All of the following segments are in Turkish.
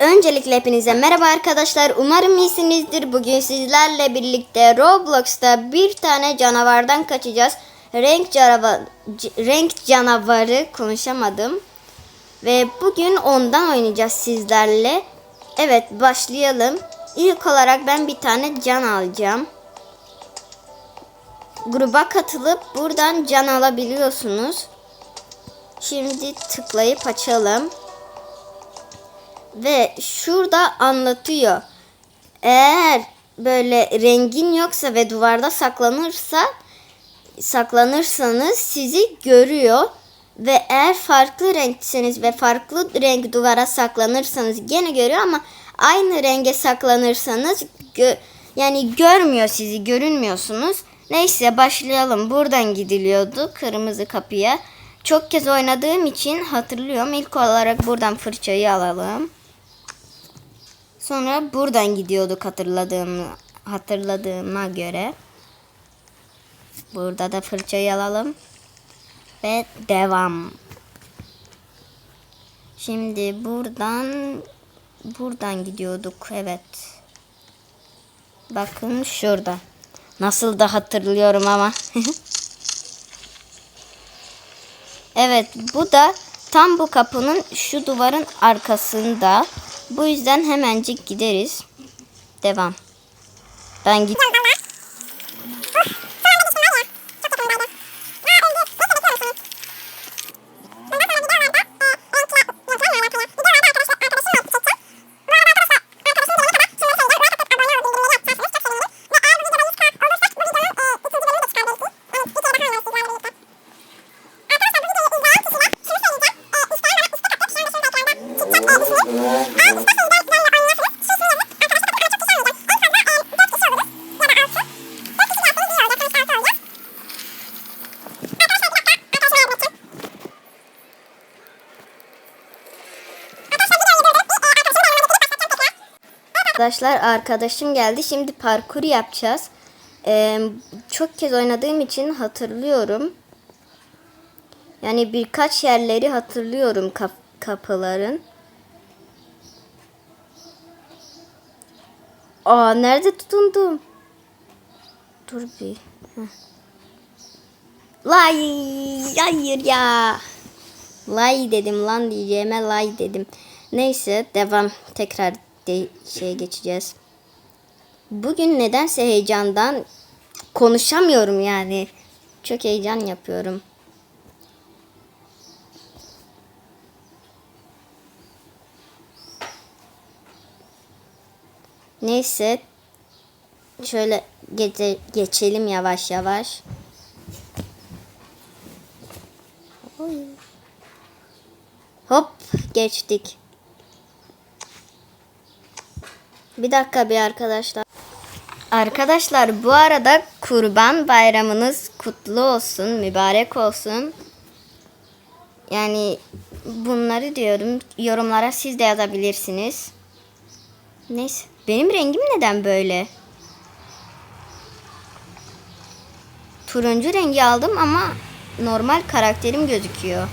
Öncelikle hepinize merhaba arkadaşlar. Umarım iyisinizdir. Bugün sizlerle birlikte Roblox'ta bir tane canavardan kaçacağız. Renk canavar, c- renk canavarı konuşamadım. Ve bugün ondan oynayacağız sizlerle. Evet başlayalım. İlk olarak ben bir tane can alacağım. Gruba katılıp buradan can alabiliyorsunuz. Şimdi tıklayıp açalım. Ve şurada anlatıyor. Eğer böyle rengin yoksa ve duvarda saklanırsa saklanırsanız sizi görüyor. Ve eğer farklı renkseniz ve farklı renk duvara saklanırsanız gene görüyor ama aynı renge saklanırsanız gö- yani görmüyor sizi görünmüyorsunuz. Neyse başlayalım. Buradan gidiliyordu kırmızı kapıya. Çok kez oynadığım için hatırlıyorum. İlk olarak buradan fırçayı alalım. Sonra buradan gidiyorduk hatırladığım hatırladığıma göre. Burada da fırçayı alalım. Ve devam. Şimdi buradan buradan gidiyorduk. Evet. Bakın şurada. Nasıl da hatırlıyorum ama. evet bu da tam bu kapının şu duvarın arkasında. Bu yüzden hemencik gideriz. Devam. Ben git. Arkadaşlar arkadaşım geldi. Şimdi parkur yapacağız. Ee, çok kez oynadığım için hatırlıyorum. Yani birkaç yerleri hatırlıyorum kap- kapıların. Aa nerede tutundum? Dur bir. Lay hayır ya. Lay dedim lan diyeceğime lay dedim. Neyse devam tekrar de şeye geçeceğiz. Bugün nedense heyecandan konuşamıyorum yani. Çok heyecan yapıyorum. Neyse şöyle gece, geçelim yavaş yavaş. Hop geçtik. Bir dakika bir arkadaşlar. Arkadaşlar bu arada kurban bayramınız kutlu olsun, mübarek olsun. Yani bunları diyorum. Yorumlara siz de yazabilirsiniz. Neyse. Benim rengim neden böyle? Turuncu rengi aldım ama normal karakterim gözüküyor.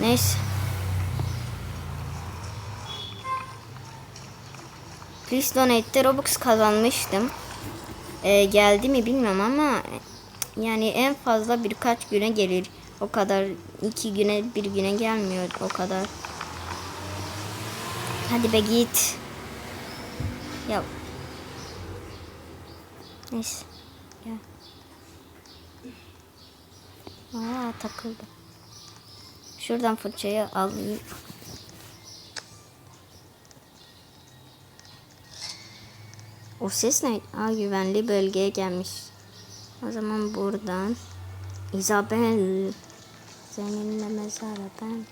Neyse. Please Donate'de Robux kazanmıştım. Ee, geldi mi bilmiyorum ama yani en fazla birkaç güne gelir. O kadar iki güne bir güne gelmiyor o kadar. Hadi be git. Ya. Neyse. Gel. Aa takıldı. Şuradan fırçayı alayım. O ses ne? Aa, güvenli bölgeye gelmiş. O zaman buradan Isabel seninle mezara ben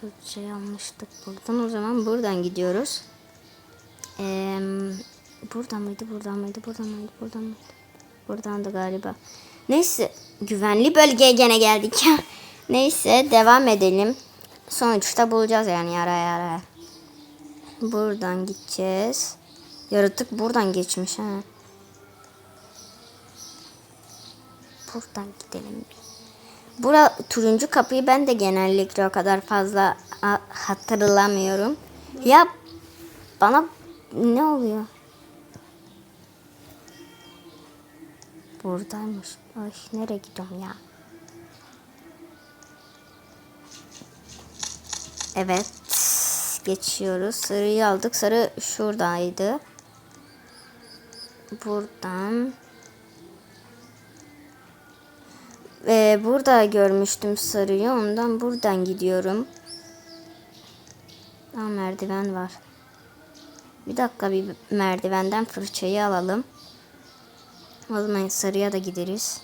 fırçayı almıştık buradan. O zaman buradan gidiyoruz. Ee, buradan mıydı? Buradan mıydı? Buradan mıydı? Buradan mıydı? Buradan da galiba. Neyse güvenli bölgeye gene geldik. Neyse devam edelim. Sonuçta bulacağız yani ara ara. Buradan gideceğiz. Yaratık buradan geçmiş ha. Buradan gidelim. Bura turuncu kapıyı ben de genellikle o kadar fazla hatırlamıyorum. Ya bana ne oluyor? Buradaymış. Ay nereye gidiyorum ya? Evet. Geçiyoruz. Sarıyı aldık. Sarı şuradaydı. Buradan. Ve burada görmüştüm sarıyı. Ondan buradan gidiyorum. Aa, merdiven var. Bir dakika bir merdivenden fırçayı alalım. O sarıya da gideriz.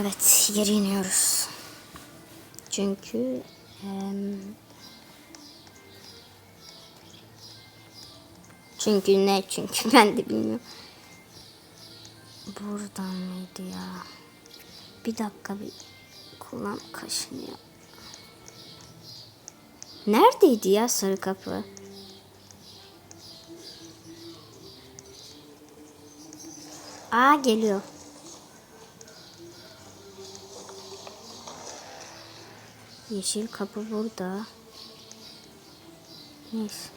Evet, geri iniyoruz. Çünkü çünkü ne? Çünkü ben de bilmiyorum. Buradan mıydı ya? Bir dakika bir kulağım kaşınıyor. Neredeydi ya sarı kapı? Aa geliyor. Yeşil kapı burada. Neyse.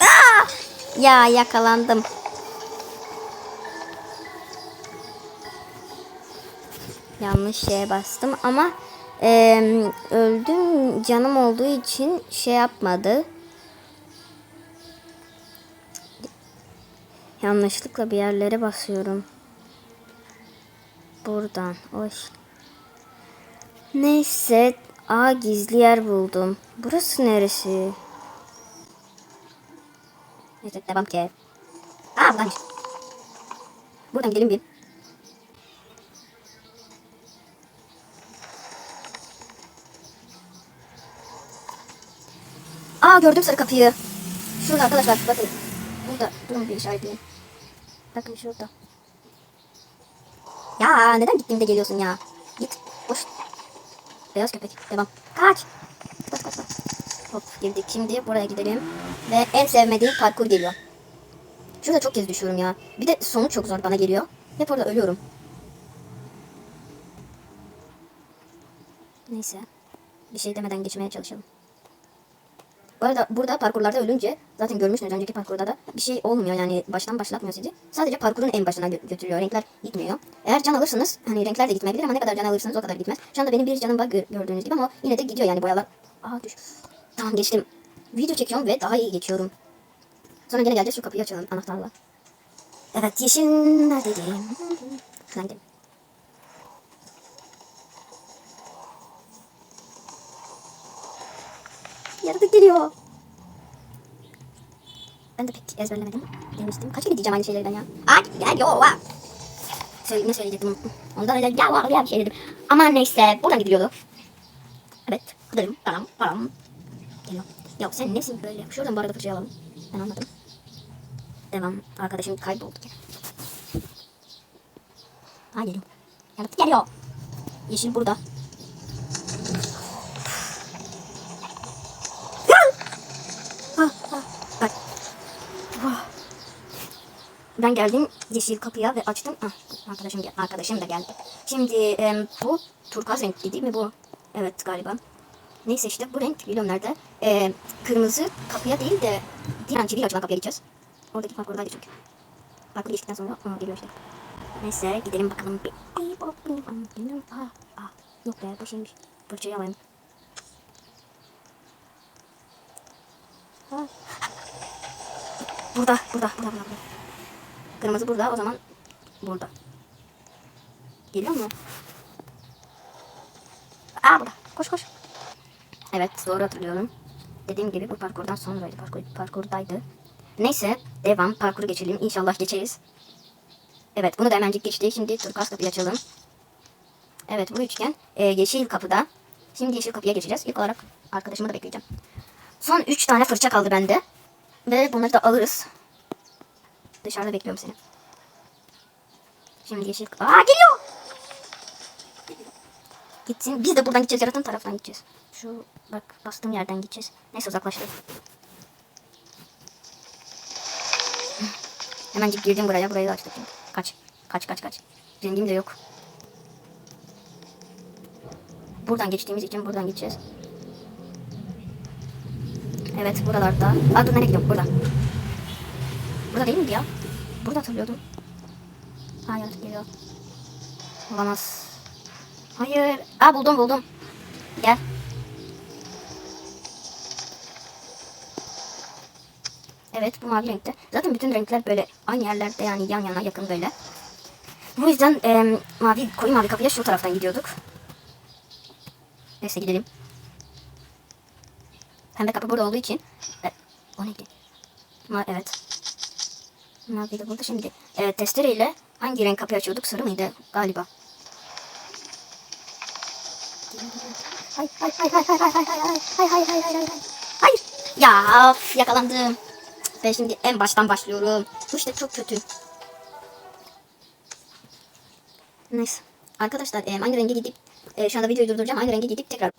Aa! Ya yakalandım. Yanlış şeye bastım ama eee, öldüm canım olduğu için şey yapmadı. Yanlışlıkla bir yerlere basıyorum. Buradan. Oy. Neyse. Aa gizli yer buldum. Burası neresi? Neyse devam ki. Aa buradaymış. Buradan gidelim bir. Gördüm sarı kapıyı. Şurada arkadaşlar bakın. Burada durun bir işaretleyeyim. Bakın şurada. Ya neden gittiğimde geliyorsun ya? Git. Boş. Beyaz köpek. Devam. Kaç. Kaç kaç kaç. Hop girdik. Şimdi buraya gidelim. Ve en sevmediğim parkur geliyor. Şurada çok kez düşüyorum ya. Bir de sonu çok zor bana geliyor. Hep orada ölüyorum. Neyse. Bir şey demeden geçmeye çalışalım. Bu burada parkurlarda ölünce zaten görmüşsünüz önceki parkurda da bir şey olmuyor yani baştan başlatmıyor sizi. Sadece parkurun en başına gö- götürüyor. Renkler gitmiyor. Eğer can alırsanız hani renkler de gitmeyebilir ama ne kadar can alırsanız o kadar gitmez. Şu anda benim bir canım var gö- gördüğünüz gibi ama yine de gidiyor yani boyalar. Aa düş. Tamam geçtim. Video çekiyorum ve daha iyi geçiyorum. Sonra gene geleceğiz şu kapıyı açalım anahtarla. Evet yeşil neredeydi? Şuradan gidelim. Yaratık geliyor. Ben de pek ezberlemedim. Demiştim. Kaç kere diyeceğim aynı şeyleri ben ya. Ay geliyor. va. Söyle, ne söyleyecektim unuttum. Ondan önce ya var ya bir şey dedim. Ama neyse buradan gidiliyordu. Evet. Gidelim. Param param. Geliyor. Ya sen nesin böyle? Şuradan bu arada fırçayı alalım. Ben anladım. Devam. Arkadaşım kayboldu gene. Ha geliyor. Yaratık geliyor. Yeşil burada. Ha, ha, bak. Vah. Ben geldim yeşil kapıya ve açtım. Ah, arkadaşım gel arkadaşım da geldi. Şimdi em, bu turkuaz renkli değil mi bu? Evet galiba. Neyse işte bu renk biliyorum nerede. Ee, kırmızı kapıya değil de diğer çiviyle açılan kapıya gideceğiz. Oradaki park oradaydı çünkü. Parkur geçtikten sonra aa, geliyor işte. Neyse gidelim bakalım. Aa, aa, yok be bu şeymiş. Fırçayı alayım. Ha. Burada, burada, burada, burada. burada. Kırmızı burada, o zaman burada. Geliyor mu? Aa burada. Koş koş. Evet, doğru hatırlıyorum. Dediğim gibi bu parkurdan sonraydı. Parkur, parkurdaydı. Neyse, devam. Parkuru geçelim. İnşallah geçeriz. Evet, bunu da hemencik geçtik. Şimdi turkuaz kapıyı açalım. Evet, bu üçgen e, yeşil kapıda. Şimdi yeşil kapıya geçeceğiz. İlk olarak arkadaşımı da bekleyeceğim. Son 3 tane fırça kaldı bende. Ve bunları da alırız. Dışarıda bekliyorum seni. Şimdi yeşil. Aa geliyor. Gitsin. Biz de buradan gideceğiz. Yaratan taraftan gideceğiz. Şu bak bastığım yerden gideceğiz. Neyse uzaklaştı. Hemencik girdim buraya. Burayı da açtık. Kaç. Kaç kaç kaç. Rengim de yok. Buradan geçtiğimiz için buradan gideceğiz. Evet buralarda. Aa dur nereye gidiyorum? Burada. Burada değil miydi ya? Burada hatırlıyordum. Hayır geliyor. Olamaz. Hayır. Aa buldum buldum. Gel. Evet bu mavi renkte. Zaten bütün renkler böyle aynı yerlerde yani yan yana yakın böyle. Bu yüzden em, mavi koyu mavi kapıya şu taraftan gidiyorduk. Neyse gidelim. Pembe kapı burada olduğu için. E, o neydi? Ma evet. De burada şimdi. E, testereyle hangi renk kapıyı açıyorduk? Sarı mıydı? Galiba. Hay hay hay hay hay hay hay hay hay hay hay hay hay hay Hayır. Ya of, yakalandım. Ben şimdi en baştan başlıyorum. Bu işte çok kötü. Neyse. Arkadaşlar em, aynı renge gidip e, şu anda videoyu durduracağım. Aynı renge gidip tekrar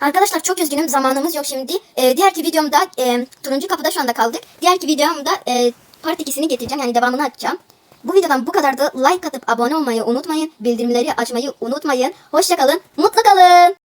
Arkadaşlar çok üzgünüm zamanımız yok şimdi. Ee, diğerki videomda e, turuncu kapıda şu anda kaldık. Diğerki videomda e, part 2'sini getireceğim yani devamını açacağım. Bu videodan bu kadardı. Like atıp abone olmayı unutmayın. Bildirimleri açmayı unutmayın. Hoşçakalın. Mutlu kalın.